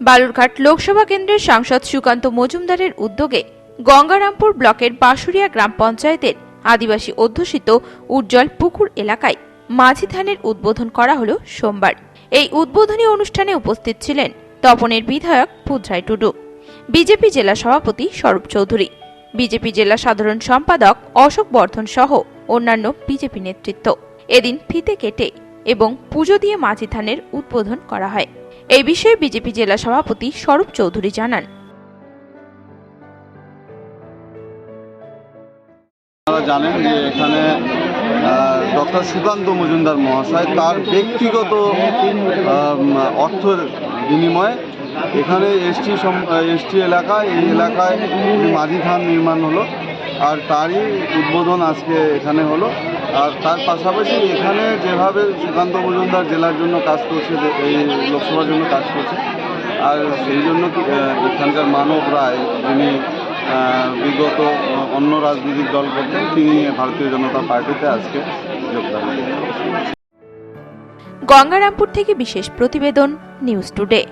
বালুরঘাট লোকসভা কেন্দ্রের সাংসদ সুকান্ত মজুমদারের উদ্যোগে গঙ্গারামপুর ব্লকের বাঁশুড়িয়া গ্রাম পঞ্চায়েতের আদিবাসী অধ্যুষিত উজ্জ্বল পুকুর এলাকায় মাঝি ধানের উদ্বোধন করা হলো সোমবার। এই উদ্বোধনী অনুষ্ঠানে উপস্থিত ছিলেন তপনের বিধায়ক পুজরাই টুডু, বিজেপি জেলা সভাপতি স্বরূপ চৌধুরী, বিজেপি জেলা সাধারণ সম্পাদক অশোক বর্ধন সহ অন্যান্য বিজেপি নেতৃত্ব। এদিন ফিতে কেটে এবং পুজো দিয়ে মাঝি ধানের উদ্বোধন করা হয়। এই বিষয়ে বিজেপি জেলা সভাপতি স্বরূপ চৌধুরী জানান। জানেন যে এখানে ডক্টর সুকান্ত মজুমদার মহাশয় তার ব্যক্তিগত অর্থের বিনিময়ে এখানে এসটি এসটি এলাকায়, এই এলাকায় মাঝি ধান নির্মাণ হলো। আর তারই উদ্বোধন আজকে এখানে হলো। আর তার পাশাপাশি এখানে যেভাবে সুকান্ত মজুমদার জেলার জন্য কাজ করছে এই লোকসভার জন্য কাজ করছে, আর সেই জন্য এখানকার মানব রায় যিনি বিগত অন্য রাজনৈতিক দল করতেন, তিনি ভারতীয় জনতা পার্টিতে আজকে যোগদান গঙ্গারামপুর থেকে বিশেষ প্রতিবেদন, নিউজ টুডে।